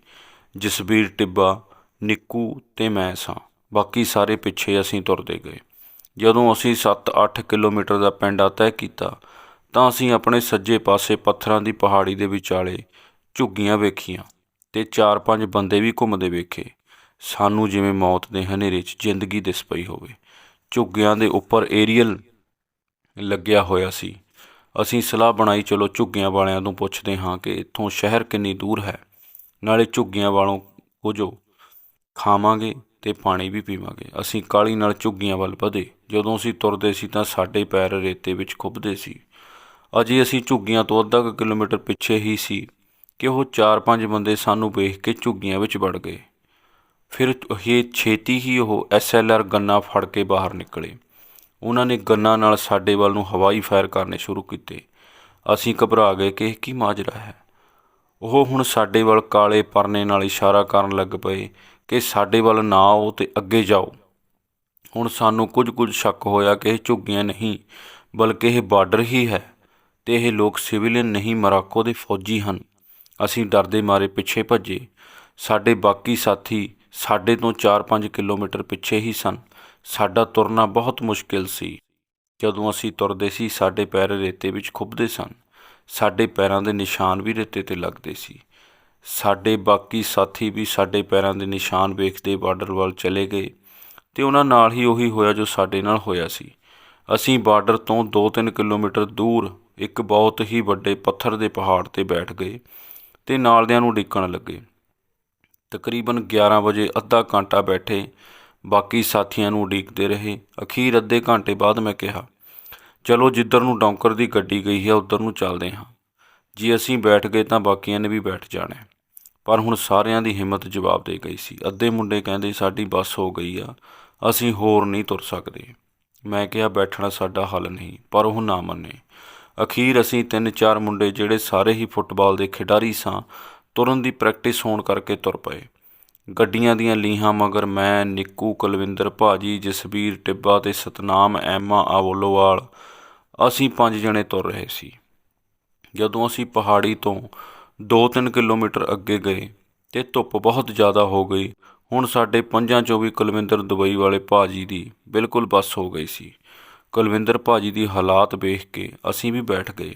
ਜਸਬੀਰ, ਟਿੱਬਾ, ਨਿੱਕੂ ਤੇ ਮੈਂ ਸਾਂ। ਬਾਕੀ ਸਾਰੇ ਪਿੱਛੇ ਅਸੀਂ ਤੁਰਦੇ ਗਏ। ਜਦੋਂ ਅਸੀਂ 7-8 ਕਿਲੋਮੀਟਰ ਦਾ ਪਿੰਡ ਤੈਅ ਕੀਤਾ, ਤਾਂ ਅਸੀਂ ਆਪਣੇ ਸੱਜੇ ਪਾਸੇ ਪੱਥਰਾਂ ਦੀ ਪਹਾੜੀ ਦੇ ਵਿਚਾਲੇ ਝੁੱਗੀਆਂ ਵੇਖੀਆਂ ਤੇ 4-5 ਬੰਦੇ ਵੀ ਘੁੰਮਦੇ ਵੇਖੇ। ਸਾਨੂੰ ਜਿਵੇਂ ਮੌਤ ਦੇ ਹਨੇਰੇ 'ਚ ਜ਼ਿੰਦਗੀ ਦਿਸ ਪਈ ਹੋਵੇ। ਝੁੱਗਿਆਂ ਦੇ ਉੱਪਰ ਏਰੀਅਲ ਲੱਗਿਆ ਹੋਇਆ ਸੀ। ਅਸੀਂ ਸਲਾਹ ਬਣਾਈ, ਚਲੋ ਝੁੱਗਿਆਂ ਵਾਲਿਆਂ ਨੂੰ ਪੁੱਛਦੇ ਹਾਂ ਕਿ ਇੱਥੋਂ ਸ਼ਹਿਰ ਕਿੰਨੀ ਦੂਰ ਹੈ। ਨਾਲੇ ਝੁੱਗੀਆਂ ਵਾਲੋਂ ਕੁਝ ਖਾਵਾਂਗੇ ਤੇ ਪਾਣੀ ਵੀ ਪੀਵਾਂਗੇ। ਅਸੀਂ ਕਾਲੀ ਨਾਲ ਝੁੱਗੀਆਂ ਵੱਲ ਵਧੇ। ਜਦੋਂ ਅਸੀਂ ਤੁਰਦੇ ਸੀ ਤਾਂ ਸਾਡੇ ਪੈਰ ਰੇਤੇ ਵਿੱਚ ਖੁੱਭਦੇ ਸੀ। ਅਜੇ ਅਸੀਂ ਝੁੱਗੀਆਂ ਤੋਂ ਅੱਧਾ ਕੁ ਕਿਲੋਮੀਟਰ ਪਿੱਛੇ ਹੀ ਸੀ ਕਿ ਉਹ ਚਾਰ ਪੰਜ ਬੰਦੇ ਸਾਨੂੰ ਵੇਖ ਕੇ ਝੁੱਗੀਆਂ ਵਿੱਚ ਵੜ ਗਏ। ਫਿਰ ਇਹ ਛੇਤੀ ਹੀ ਉਹ ਐਸਐਲਆਰ ਗੰਨਾ ਫੜ ਕੇ ਬਾਹਰ ਨਿਕਲੇ। ਉਹਨਾਂ ਨੇ ਗੰਨਾ ਨਾਲ ਸਾਡੇ ਵੱਲ ਨੂੰ ਹਵਾਈ ਫਾਇਰ ਕਰਨੇ ਸ਼ੁਰੂ ਕੀਤੇ। ਅਸੀਂ ਘਬਰਾ ਗਏ ਕਿ ਇਹ ਕੀ ਮਾਜਰਾ ਹੈ। ਉਹ ਹੁਣ ਸਾਡੇ ਵੱਲ ਕਾਲੇ ਪਰਨੇ ਨਾਲ ਇਸ਼ਾਰਾ ਕਰਨ ਲੱਗ ਪਏ ਕਿ ਸਾਡੇ ਵੱਲ ਨਾ ਆਓ ਤੇ ਅੱਗੇ ਜਾਓ। ਹੁਣ ਸਾਨੂੰ ਕੁਝ ਕੁਝ ਸ਼ੱਕ ਹੋਇਆ ਕਿ ਇਹ ਝੁੱਗੀਆਂ ਨਹੀਂ, ਬਲਕਿ ਇਹ ਬਾਰਡਰ ਹੀ ਹੈ ਤੇ ਇਹ ਲੋਕ ਸਿਵਲੀਅਨ ਨਹੀਂ ਮਰਾਕੋ ਦੇ ਫੌਜੀ ਹਨ। ਅਸੀਂ ਡਰਦੇ ਮਾਰੇ ਪਿੱਛੇ ਭੱਜੇ। ਸਾਡੇ ਬਾਕੀ ਸਾਥੀ ਸਾਡੇ ਤੋਂ 4-5 ਕਿਲੋਮੀਟਰ ਪਿੱਛੇ ਹੀ ਸਨ। ਸਾਡਾ ਤੁਰਨਾ ਬਹੁਤ ਮੁਸ਼ਕਿਲ ਸੀ। ਜਦੋਂ ਅਸੀਂ ਤੁਰਦੇ ਸੀ, ਸਾਡੇ ਪੈਰ ਰੇਤੇ ਵਿੱਚ ਖੁੱਬਦੇ ਸਨ। ਸਾਡੇ ਪੈਰਾਂ ਦੇ ਨਿਸ਼ਾਨ ਵੀ ਰੇਤੇ ਤੇ ਲੱਗਦੇ ਸੀ। ਸਾਡੇ ਬਾਕੀ ਸਾਥੀ ਵੀ ਸਾਡੇ ਪੈਰਾਂ ਦੇ ਨਿਸ਼ਾਨ ਵੇਖਦੇ ਬਾਰਡਰ ਵੱਲ ਚਲੇ ਗਏ ਤੇ ਉਹਨਾਂ ਨਾਲ ਹੀ ਉਹੀ ਹੋਇਆ ਜੋ ਸਾਡੇ ਨਾਲ ਹੋਇਆ ਸੀ। ਅਸੀਂ ਬਾਰਡਰ ਤੋਂ 2-3 ਕਿਲੋਮੀਟਰ ਦੂਰ ਇੱਕ ਬਹੁਤ ਹੀ ਵੱਡੇ ਪੱਥਰ ਦੇ ਪਹਾੜ ਤੇ ਬੈਠ ਗਏ ਤੇ ਨਾਲਦਿਆਂ ਨੂੰ ਡਿੱਕਣ ਲੱਗੇ। ਤਕਰੀਬਨ 11 ਵਜੇ ਅੱਧਾ ਘੰਟਾ ਬੈਠੇ ਬਾਕੀ ਸਾਥੀਆਂ ਨੂੰ ਉਡੀਕਦੇ ਰਹੇ। ਅਖੀਰ ਅੱਧੇ ਘੰਟੇ ਬਾਅਦ ਮੈਂ ਕਿਹਾ, ਚਲੋ ਜਿੱਧਰ ਨੂੰ ਡੌਂਕਰ ਦੀ ਗੱਡੀ ਗਈ ਹੈ, ਉੱਧਰ ਨੂੰ ਚੱਲਦੇ ਹਾਂ। ਜੇ ਅਸੀਂ ਬੈਠ ਗਏ ਤਾਂ ਬਾਕੀਆਂ ਨੇ ਵੀ ਬੈਠ ਜਾਣਾ ਪਰ ਹੁਣ ਸਾਰਿਆਂ ਦੀ ਹਿੰਮਤ ਜਵਾਬ ਦੇ ਗਈ ਸੀ। ਅੱਧੇ ਮੁੰਡੇ ਕਹਿੰਦੇ, ਸਾਡੀ ਬੱਸ ਹੋ ਗਈ ਆ, ਅਸੀਂ ਹੋਰ ਨਹੀਂ ਤੁਰ ਸਕਦੇ। ਮੈਂ ਕਿਹਾ, ਬੈਠਣਾ ਸਾਡਾ ਹੱਲ ਨਹੀਂ, ਪਰ ਉਹ ਨਾ ਮੰਨੇ। ਅਖੀਰ ਅਸੀਂ ਤਿੰਨ ਚਾਰ ਮੁੰਡੇ ਜਿਹੜੇ ਸਾਰੇ ਹੀ ਫੁੱਟਬਾਲ ਦੇ ਖਿਡਾਰੀ ਸਾਂ ਤੁਰਨ ਦੀ ਪ੍ਰੈਕਟਿਸ ਹੋਣ ਕਰਕੇ ਤੁਰ ਪਏ। ਗੱਡੀਆਂ ਦੀਆਂ ਲੀਹਾਂ ਮਗਰ ਮੈਂ, ਨਿੱਕੂ ਕੁਲਵਿੰਦਰ ਭਾਜੀ ਜਸਬੀਰ ਟਿੱਬਾ ਤੇ ਸਤਨਾਮ ਐਮਾ ਆਵੋਲੋਵਾਲ, ਅਸੀਂ ਪੰਜ ਜਣੇ ਤੁਰ ਰਹੇ ਸੀ। ਜਦੋਂ ਅਸੀਂ ਪਹਾੜੀ ਤੋਂ 2-3 ਕਿਲੋਮੀਟਰ ਅੱਗੇ ਗਏ ਤੇ ਧੁੱਪ ਬਹੁਤ ਜ਼ਿਆਦਾ ਹੋ ਗਈ, ਹੁਣ ਸਾਡੇ ਪੰਜਾਂ ਚੋਂ ਵੀ ਕੁਲਵਿੰਦਰ ਦੁਬਈ ਵਾਲੇ ਭਾਜੀ ਦੀ ਬਿਲਕੁਲ ਬੱਸ ਹੋ ਗਈ ਸੀ। ਕੁਲਵਿੰਦਰ ਭਾਜੀ ਦੀ ਹਾਲਾਤ ਵੇਖ ਕੇ ਅਸੀਂ ਵੀ ਬੈਠ ਗਏ।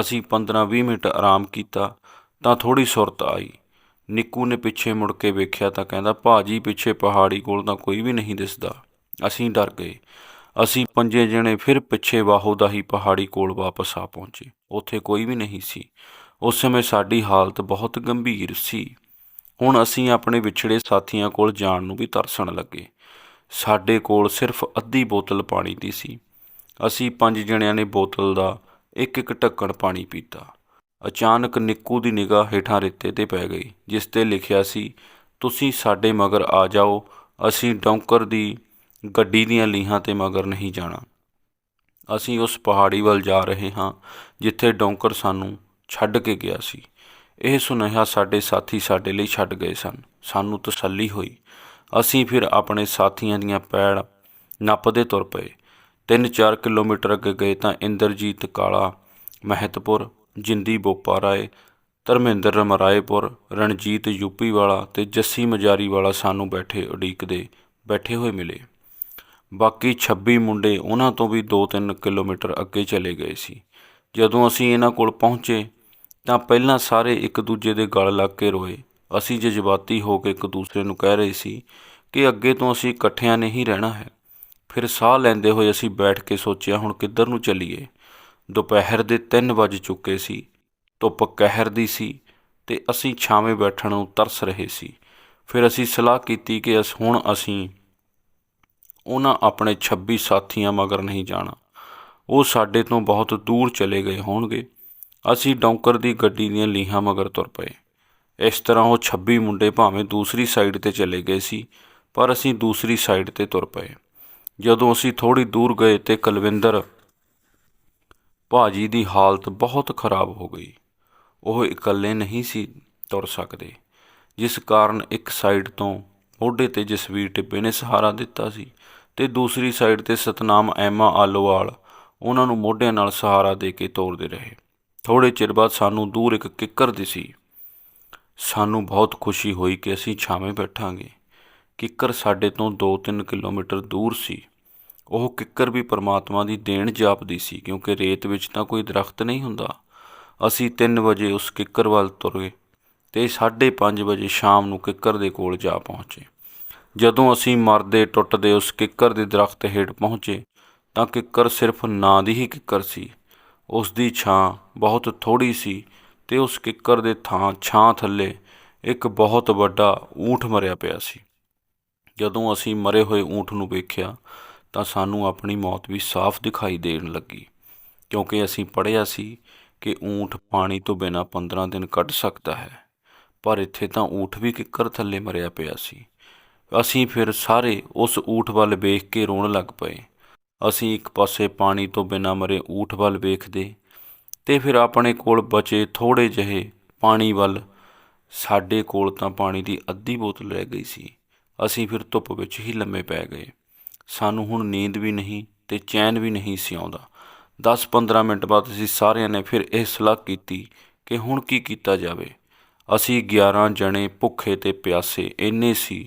ਅਸੀਂ 15-20 ਮਿੰਟ ਆਰਾਮ ਕੀਤਾ ਤਾਂ ਥੋੜੀ ਸੁਰਤ ਆਈ। ਨਿੱਕੂ ਨੇ ਪਿੱਛੇ ਮੁੜ ਕੇ ਵੇਖਿਆ ਤਾਂ ਕਹਿੰਦਾ, ਭਾਜੀ, ਪਿੱਛੇ ਪਹਾੜੀ ਕੋਲ ਤਾਂ ਕੋਈ ਵੀ ਨਹੀਂ ਦਿਸਦਾ। ਅਸੀਂ ਡਰ ਗਏ। ਅਸੀਂ ਪੰਜੇ ਜਣੇ ਫਿਰ ਪਿੱਛੇ ਵਾਹੋ ਦਾ ਹੀ ਪਹਾੜੀ ਕੋਲ ਵਾਪਸ ਆ ਪਹੁੰਚੇ। ਉੱਥੇ ਕੋਈ ਵੀ ਨਹੀਂ ਸੀ। ਉਸ ਸਮੇਂ ਸਾਡੀ ਹਾਲਤ ਬਹੁਤ ਗੰਭੀਰ ਸੀ। ਹੁਣ ਅਸੀਂ ਆਪਣੇ ਵਿਛੜੇ ਸਾਥੀਆਂ ਕੋਲ ਜਾਣ ਨੂੰ ਵੀ ਤਰਸਣ ਲੱਗੇ। ਸਾਡੇ ਕੋਲ ਸਿਰਫ ਅੱਧੀ ਬੋਤਲ ਪਾਣੀ ਦੀ ਸੀ। ਅਸੀਂ ਪੰਜ ਜਣਿਆਂ ਨੇ ਬੋਤਲ ਦਾ ਇੱਕ ਇੱਕ ਢੱਕਣ ਪਾਣੀ ਪੀਤਾ। ਅਚਾਨਕ ਨਿੱਕੂ ਦੀ ਨਿਗਾਹ ਹੇਠਾਂ ਰੇਤੇ ਤੇ ਪੈ ਗਈ, ਜਿਸ ਤੇ ਲਿਖਿਆ ਸੀ, ਤੁਸੀਂ ਸਾਡੇ ਮਗਰ ਆ ਜਾਓ, ਅਸੀਂ ਡੌਂਕਰ ਦੀ ਗੱਡੀ ਦੀਆਂ ਲੀਹਾਂ ਤੇ ਮਗਰ ਨਹੀਂ ਜਾਣਾ। ਅਸੀਂ ਉਸ ਪਹਾੜੀ ਵੱਲ ਜਾ ਰਹੇ ਹਾਂ, ਜਿੱਥੇ ਡੌਂਕਰ ਸਾਨੂੰ ਛੱਡ ਕੇ ਗਿਆ ਸੀ। ਇਹ ਸੁਨੇਹਾ ਸਾਡੇ ਸਾਥੀ ਸਾਡੇ ਲਈ ਛੱਡ ਗਏ ਸਨ। ਸਾਨੂੰ ਤਸੱਲੀ ਹੋਈ। ਅਸੀਂ ਫਿਰ ਆਪਣੇ ਸਾਥੀਆਂ ਦੀਆਂ ਪੈੜ ਨੱਪਦੇ ਤੁਰ ਪਏ। 3-4 ਕਿਲੋਮੀਟਰ ਅੱਗੇ ਗਏ ਤਾਂ ਇੰਦਰਜੀਤ ਕਾਲਾ ਮਹਿਤਪੁਰ ਜਿੰਦੀ ਬੋਪਾ ਰਾਏ ਧਰਮਿੰਦਰ ਰਮਰਾਏਪੁਰ, ਰਣਜੀਤ ਯੂਪੀ ਵਾਲਾ ਤੇ ਜੱਸੀ ਮਜਾਰੀ ਵਾਲਾ ਸਾਨੂੰ ਬੈਠੇ ਉਡੀਕਦੇ ਬੈਠੇ ਹੋਏ ਮਿਲੇ। ਬਾਕੀ 26 ਮੁੰਡੇ ਉਹਨਾਂ ਤੋਂ ਵੀ 2-3 ਕਿਲੋਮੀਟਰ ਅੱਗੇ ਚਲੇ ਗਏ ਸੀ। ਜਦੋਂ ਅਸੀਂ ਇਹਨਾਂ ਕੋਲ ਪਹੁੰਚੇ, ਤਾਂ ਪਹਿਲਾਂ ਸਾਰੇ ਇੱਕ ਦੂਜੇ ਦੇ ਗਲ ਲੱਗ ਕੇ ਰੋਏ। ਅਸੀਂ ਜਜ਼ਬਾਤੀ ਹੋ ਕੇ ਇੱਕ ਦੂਸਰੇ ਨੂੰ ਕਹਿ ਰਹੇ ਸੀ ਕਿ ਅੱਗੇ ਤੋਂ ਅਸੀਂ ਇਕੱਠਿਆਂ ਨਹੀਂ ਰਹਿਣਾ ਹੈ। ਫਿਰ ਸਾਹ ਲੈਂਦੇ ਹੋਏ ਅਸੀਂ ਬੈਠ ਕੇ ਸੋਚਿਆ, ਹੁਣ ਕਿੱਧਰ ਨੂੰ ਚੱਲੀਏ? ਦੁਪਹਿਰ ਦੇ 3 ਵੱਜ ਚੁੱਕੇ ਸੀ, ਧੁੱਪ ਕਹਿਰ ਦੀ ਸੀ ਤੇ ਅਸੀਂ ਛਾਵੇਂ ਬੈਠਣ ਨੂੰ ਤਰਸ ਰਹੇ ਸੀ। ਫਿਰ ਅਸੀਂ ਸਲਾਹ ਕੀਤੀ ਕਿ ਅਸ, ਹੁਣ ਅਸੀਂ ਉਹਨਾਂ ਆਪਣੇ 26 ਸਾਥੀਆਂ ਮਗਰ ਨਹੀਂ ਜਾਣਾ। ਉਹ ਸਾਡੇ ਤੋਂ ਬਹੁਤ ਦੂਰ ਚਲੇ ਗਏ ਹੋਣਗੇ। ਅਸੀਂ ਡੌਂਕਰ ਦੀ ਗੱਡੀ ਦੀਆਂ ਲੀਹਾਂ ਮਗਰ ਤੁਰ ਪਏ। ਇਸ ਤਰ੍ਹਾਂ ਉਹ 26 ਮੁੰਡੇ ਭਾਵੇਂ ਦੂਸਰੀ ਸਾਈਡ ਤੇ ਚਲੇ ਗਏ ਸੀ, ਪਰ ਅਸੀਂ ਦੂਸਰੀ ਸਾਈਡ ਤੇ ਤੁਰ ਪਏ। ਜਦੋਂ ਅਸੀਂ ਥੋੜੀ ਦੂਰ ਗਏ ਤੇ ਕੁਲਵਿੰਦਰ ਭਾਜੀ ਦੀ ਹਾਲਤ ਬਹੁਤ ਖਰਾਬ ਹੋ ਗਈ। ਉਹ ਇਕੱਲੇ ਨਹੀਂ ਸੀ ਤੁਰ ਸਕਦੇ, ਜਿਸ ਕਾਰਨ ਇੱਕ ਸਾਈਡ ਤੋਂ ਮੋਢੇ ਤੇ ਜਸਵੀਰ ਟਿੱਬੇ ਨੇ ਸਹਾਰਾ ਦਿੱਤਾ ਸੀ ਤੇ ਦੂਸਰੀ ਸਾਈਡ ਤੇ ਸਤਨਾਮ ਐਮਾ ਆਲੋਵਾਲ ਉਹਨਾਂ ਨੂੰ ਮੋਢਿਆਂ ਨਾਲ ਸਹਾਰਾ ਦੇ ਕੇ ਤੋਰਦੇ ਰਹੇ। ਥੋੜੇ ਚਿਰ ਬਾਅਦ ਸਾਨੂੰ ਦੂਰ ਇੱਕ ਕਿੱਕਰ ਦਿਸੀ। ਸਾਨੂੰ ਬਹੁਤ ਖੁਸ਼ੀ ਹੋਈ ਕਿ ਅਸੀਂ ਛਾਵੇਂ ਬੈਠਾਂਗੇ। ਕਿੱਕਰ ਸਾਡੇ ਤੋਂ 2-3 ਕਿਲੋਮੀਟਰ ਦੂਰ ਸੀ। ਉਹ ਕਿੱਕਰ ਵੀ ਪਰਮਾਤਮਾ ਦੀ ਦੇਣ ਜਾਪਦੀ ਸੀ, ਕਿਉਂਕਿ ਰੇਤ ਵਿੱਚ ਤਾਂ ਕੋਈ ਦਰਖਤ ਨਹੀਂ ਹੁੰਦਾ। ਅਸੀਂ 3 ਵਜੇ ਉਸ ਕਿੱਕਰ ਵੱਲ ਤੁਰੇ ਤੇ 5:30 ਵਜੇ ਸ਼ਾਮ ਨੂੰ ਕਿੱਕਰ ਦੇ ਕੋਲ ਜਾ ਪਹੁੰਚੇ। ਜਦੋਂ ਅਸੀਂ ਮਰਦੇ ਟੁੱਟਦੇ ਉਸ ਕਿੱਕਰ ਦੇ ਦਰਖਤ ਹੇਠ ਪਹੁੰਚੇ, ਤਾਂ ਕਿੱਕਰ ਸਿਰਫ ਨਾਂ ਦੀ ਹੀ ਕਿੱਕਰ ਸੀ। ਉਸ ਦੀ ਛਾਂ ਬਹੁਤ ਥੋੜੀ ਸੀ ਤੇ ਉਸ ਕਿੱਕਰ ਦੇ ਥਾਂ ਛਾਂ ਥੱਲੇ ਇੱਕ ਬਹੁਤ ਵੱਡਾ ਊਂਠ ਮਰਿਆ ਪਿਆ ਸੀ। ਜਦੋਂ ਅਸੀਂ ਮਰੇ ਹੋਏ ਊਂਠ ਨੂੰ ਵੇਖਿਆ ਤਾਂ ਸਾਨੂੰ ਆਪਣੀ ਮੌਤ ਵੀ ਸਾਫ਼ ਦਿਖਾਈ ਦੇਣ ਲੱਗੀ, ਕਿਉਂਕਿ ਅਸੀਂ ਪੜ੍ਹਿਆ ਸੀ ਕਿ ਊਠ ਪਾਣੀ ਤੋਂ ਬਿਨਾਂ 15 ਦਿਨ ਕੱਢ ਸਕਦਾ ਹੈ, ਪਰ ਇੱਥੇ ਤਾਂ ਊਠ ਵੀ ਕਿੱਕਰ ਥੱਲੇ ਮਰਿਆ ਪਿਆ ਸੀ। ਅਸੀਂ ਫਿਰ ਸਾਰੇ ਉਸ ਊਠ ਵੱਲ ਵੇਖ ਕੇ ਰੋਣ ਲੱਗ ਪਏ। ਅਸੀਂ ਇੱਕ ਪਾਸੇ ਪਾਣੀ ਤੋਂ ਬਿਨਾਂ ਮਰੇ ਊਠ ਵੱਲ ਵੇਖਦੇ ਤੇ ਫਿਰ ਆਪਣੇ ਕੋਲ ਬਚੇ ਥੋੜੇ ਜਿਹੇ ਪਾਣੀ ਵੱਲ, ਸਾਡੇ ਕੋਲ ਤਾਂ ਪਾਣੀ ਦੀ ਅੱਧੀ ਬੋਤਲ ਰਹਿ ਗਈ ਸੀ। ਅਸੀਂ ਫਿਰ ਧੁੱਪ ਵਿੱਚ ਹੀ ਲੰਮੇ ਪੈ ਗਏ। ਸਾਨੂੰ ਹੁਣ ਨੀਂਦ ਵੀ ਨਹੀਂ ਅਤੇ ਚੈਨ ਵੀ ਨਹੀਂ ਸੀ ਆਉਂਦਾ। 10-15 ਮਿੰਟ ਬਾਅਦ ਅਸੀਂ ਸਾਰਿਆਂ ਨੇ ਫਿਰ ਇਹ ਸਲਾਹ ਕੀਤੀ ਕਿ ਹੁਣ ਕੀ ਕੀਤਾ ਜਾਵੇ। ਅਸੀਂ 11 ਜਣੇ ਭੁੱਖੇ ਅਤੇ ਪਿਆਸੇ ਇੰਨੇ ਸੀ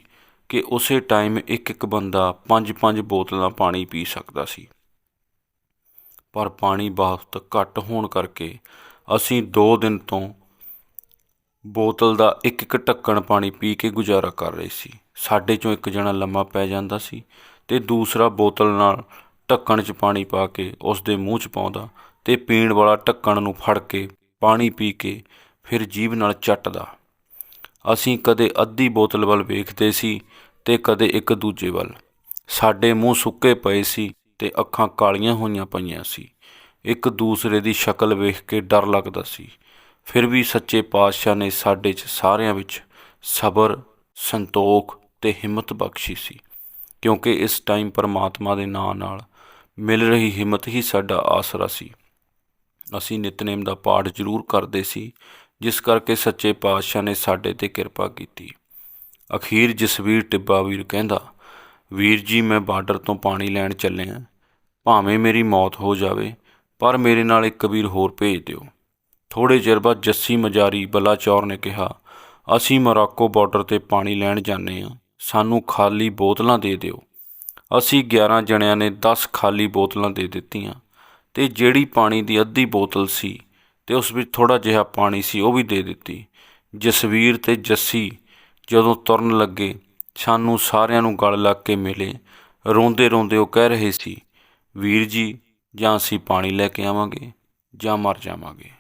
ਕਿ ਉਸੇ ਟਾਈਮ ਇੱਕ ਇੱਕ ਬੰਦਾ ਪੰਜ ਪੰਜ ਬੋਤਲਾਂ ਪਾਣੀ ਪੀ ਸਕਦਾ ਸੀ। ਪਰ ਪਾਣੀ ਬਹੁਤ ਘੱਟ ਹੋਣ ਕਰਕੇ ਅਸੀਂ 2 ਦਿਨ ਤੋਂ ਬੋਤਲ ਦਾ ਇੱਕ ਇੱਕ ਢੱਕਣ ਪਾਣੀ ਪੀ ਕੇ ਗੁਜ਼ਾਰਾ ਕਰ ਰਹੇ ਸੀ। ਸਾਡੇ ਚੋਂ ਇੱਕ ਜਣਾ ਲੰਮਾ ਪੈ ਜਾਂਦਾ ਸੀ ਤੇ ਦੂਸਰਾ ਬੋਤਲ ਨਾਲ ਢੱਕਣ 'ਚ ਪਾਣੀ ਪਾ ਕੇ ਉਸ ਦੇ ਮੂੰਹ 'ਚ ਪਾਉਂਦਾ ਤੇ ਪੀਣ ਵਾਲਾ ਢੱਕਣ ਨੂੰ ਫੜ ਕੇ ਪਾਣੀ ਪੀ ਕੇ ਫਿਰ ਜੀਭ ਨਾਲ ਚੱਟਦਾ। ਅਸੀਂ ਕਦੇ ਅੱਧੀ ਬੋਤਲ ਵੱਲ ਵੇਖਦੇ ਸੀ ਤੇ ਕਦੇ ਇੱਕ ਦੂਜੇ ਵੱਲ। ਸਾਡੇ ਮੂੰਹ ਸੁੱਕੇ ਪਏ ਸੀ ਤੇ ਅੱਖਾਂ ਕਾਲੀਆਂ ਹੋਈਆਂ ਪਈਆਂ ਸੀ। ਇੱਕ ਦੂਸਰੇ ਦੀ ਸ਼ਕਲ ਵੇਖ ਕੇ ਡਰ ਲੱਗਦਾ ਸੀ। ਫਿਰ ਵੀ ਸੱਚੇ ਪਾਤਸ਼ਾਹ ਨੇ ਸਾਡੇ 'ਚ ਸਾਰਿਆਂ ਵਿੱਚ ਸਬਰ, ਸੰਤੋਖ ਤੇ ਹਿੰਮਤ ਬਖਸ਼ੀ ਸੀ। ਕਿਉਂਕਿ ਇਸ ਟਾਈਮ ਪਰਮਾਤਮਾ ਦੇ ਨਾਂ ਨਾਲ ਮਿਲ ਰਹੀ ਹਿੰਮਤ ਹੀ ਸਾਡਾ ਆਸਰਾ ਸੀ। ਅਸੀਂ ਨਿਤਨੇਮ ਦਾ ਪਾਠ ਜ਼ਰੂਰ ਕਰਦੇ ਸੀ, ਜਿਸ ਕਰਕੇ ਸੱਚੇ ਪਾਤਸ਼ਾਹ ਨੇ ਸਾਡੇ ਤੇ ਕਿਰਪਾ ਕੀਤੀ। ਅਖੀਰ ਜਸਵੀਰ ਟਿੱਬਾ ਵੀਰ ਕਹਿੰਦਾ, ਵੀਰ ਜੀ, ਮੈਂ ਬਾਰਡਰ ਤੋਂ ਪਾਣੀ ਲੈਣ ਚੱਲਿਆ। ਭਾਵੇਂ ਮੇਰੀ ਮੌਤ ਹੋ ਜਾਵੇ, ਪਰ ਮੇਰੇ ਨਾਲ ਇੱਕ ਵੀਰ ਹੋਰ ਭੇਜ ਦਿਓ। ਥੋੜੇ ਚਿਰ ਬਾਅਦ ਜੱਸੀ ਮਜਾਰੀ ਬਲਾਚੌਰ ਨੇ ਕਿਹਾ, ਅਸੀਂ ਮੋਰਾਕੋ ਬਾਰਡਰ ਤੇ ਪਾਣੀ ਲੈਣ ਜਾਂਦੇ ਹਾਂ। ਸਾਨੂੰ ਖਾਲੀ ਬੋਤਲਾਂ ਦੇ ਦਿਓ। ਅਸੀਂ 11 ਜਣਿਆਂ ਨੇ 10 ਖਾਲੀ ਬੋਤਲਾਂ ਦੇ ਦਿੱਤੀਆਂ ਤੇ ਜਿਹੜੀ ਪਾਣੀ ਦੀ ਅੱਧੀ ਬੋਤਲ ਸੀ ਤੇ ਉਸ ਵਿੱਚ ਥੋੜਾ ਜਿਹਾ ਪਾਣੀ ਸੀ, ਉਹ ਵੀ ਦੇ ਦਿੱਤੀ। ਜਸਵੀਰ ਤੇ ਜੱਸੀ ਜਦੋਂ ਤੁਰਨ ਲੱਗੇ, ਸਾਨੂੰ ਸਾਰਿਆਂ ਨੂੰ ਗਲ ਲੱਗ ਕੇ ਮਿਲੇ। ਰੋਂਦੇ ਰੋਂਦੇ ਉਹ ਕਹਿ ਰਹੇ ਸੀ, ਵੀਰ ਜੀ, ਜਾਂ ਅਸੀਂ ਪਾਣੀ ਲੈ ਕੇ ਆਵਾਂਗੇ ਜਾਂ ਮਰ ਜਾਵਾਂਗੇ।